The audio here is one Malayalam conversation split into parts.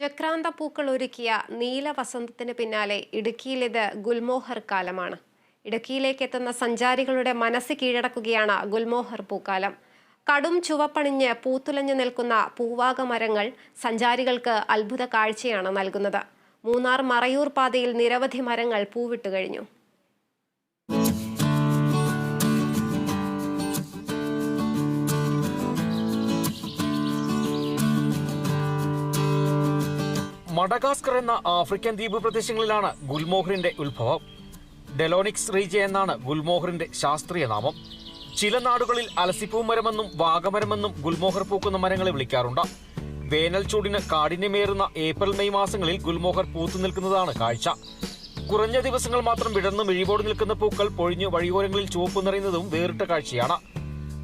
ചക്രാന്ത പൂക്കൾ ഒരുക്കിയ നീല വസന്തത്തിന് പിന്നാലെ ഇടുക്കിയിലിത് ഗുൽമോഹർ കാലമാണ്. ഇടുക്കിയിലേക്ക് എത്തുന്ന സഞ്ചാരികളുടെ മനസ്സ് കീഴടക്കുകയാണ് ഗുൽമോഹർ പൂക്കാലം. കടും ചുവപ്പണിഞ്ഞ് പൂത്തുലഞ്ഞു നിൽക്കുന്ന പൂവാക മരങ്ങൾ സഞ്ചാരികൾക്ക് അത്ഭുത കാഴ്ചയാണ് നൽകുന്നത്. മൂന്നാർ മറയൂർ പാതയിൽ നിരവധി മരങ്ങൾ പൂവിട്ടു കഴിഞ്ഞു. മഡഗാസ്കർ എന്ന ആഫ്രിക്കൻ ദ്വീപ് പ്രദേശങ്ങളിലാണ് ഗുൽമോഹറിന്റെ ഉത്ഭവം. ഡെലോണിക്സ് റീജ എന്നാണ് ഗുൽമോഹറിന്റെ ശാസ്ത്രീയ നാമം. ചില നാടുകളിൽ അലസിപ്പൂമരമെന്നും വാഗമരമെന്നും ഗുൽമോഹർ പൂക്കുന്ന മരങ്ങളെ വിളിക്കാറുണ്ട്. വേനൽ ചൂടിന് കാഠിന്യമേറുന്ന ഏപ്രിൽ മെയ് മാസങ്ങളിൽ ഗുൽമോഹർ പൂത്തു നിൽക്കുന്നതാണ് കാഴ്ച. കുറഞ്ഞ ദിവസങ്ങൾ മാത്രം വിടർന്ന് മിഴിപോട് നിൽക്കുന്ന പൂക്കൾ പൊഴിഞ്ഞ് വഴിയോരങ്ങളിൽ ചുവപ്പ് നിറയുന്നതും വേറിട്ട കാഴ്ചയാണ്.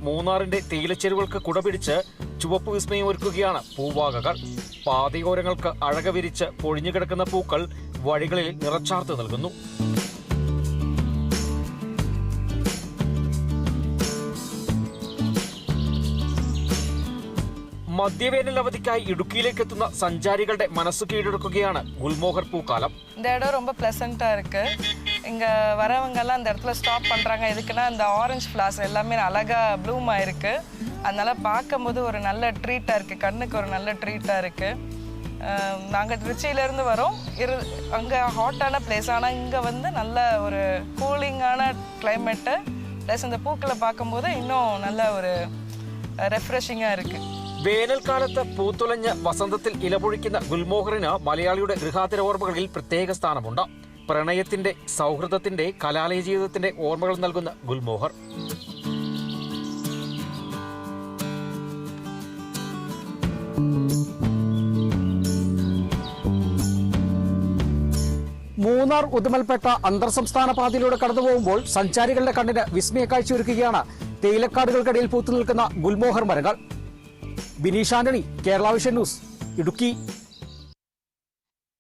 മൂന്നാറിന്റെ തേയിലച്ചെരുവുകൾക്ക് കുടപിടിച്ച് ചുവപ്പ് വിസ്മയം ഒരുക്കുകയാണ് പൂവാകകൾ പാതയോരങ്ങൾക്ക് അഴക വിരിച്ച് പൊഴിഞ്ഞു കിടക്കുന്ന പൂക്കൾ വഴികളിൽ നിറച്ചാർത്ത് നൽകുന്നു മധ്യവേനൽ അവധിക്കായി ഇടുക്കിയിലേക്ക് എത്തുന്ന സഞ്ചാരികളുടെ മനസ്സ് கீழடக்குகையான குல்மோகர் பூக்காலம் இந்த இடம் ரொம்ப ப்ளசண்ட்டாக இருக்குது இங்கே வரவங்கெல்லாம் இந்த இடத்துல ஸ்டாப் பண்ணுறாங்க எதுக்குன்னா இந்த ஆரஞ்சு ஃப்ளாஸ் எல்லாமே அழகாக ப்ளூம் ஆயிருக்கு அதனால பார்க்கும்போது ஒரு நல்ல ட்ரீட்டாக இருக்குது கண்ணுக்கு ஒரு நல்ல ட்ரீட்டாக இருக்குது நாங்கள் திருச்சியிலேருந்து வரோம் இரு அங்கே ஹாட்டான பிளேஸ் ஆனால் இங்கே வந்து நல்ல ஒரு கூலிங்கான கிளைமேட்டு ப்ளஸ் இந்த பூக்களை பார்க்கும்போது இன்னும் நல்ல ஒரு ரெஃப்ரெஷிங்காக இருக்குது വേനൽക്കാലത്ത് പൂത്തുലഞ്ഞ് വസന്തത്തിൽ ഇലപൊഴിക്കുന്ന ഗുൽമോഹറിന് മലയാളിയുടെ ഗൃഹാതിര ഓർമ്മകളിൽ പ്രത്യേക സ്ഥാനമുണ്ട് പ്രണയത്തിന്റെ സൗഹൃദത്തിന്റെ കലാലയ ജീവിതത്തിന്റെ ഓർമ്മകൾ നൽകുന്ന ഗുൽമോഹർ. മൂന്നാർ ഉദുമൽപ്പെട്ട അന്തർ സംസ്ഥാന പാതയിലൂടെ കടന്നു പോകുമ്പോൾ സഞ്ചാരികളുടെ കണ്ണിന് വിസ്മയ കാഴ്ചയൊരുക്കുകയാണ് തേയിലക്കാടുകൾക്കിടയിൽ പൂത്തു നിൽക്കുന്ന ഗുൽമോഹർ മരങ്ങൾ. Bineesh Antony Kerala vision news Idukki.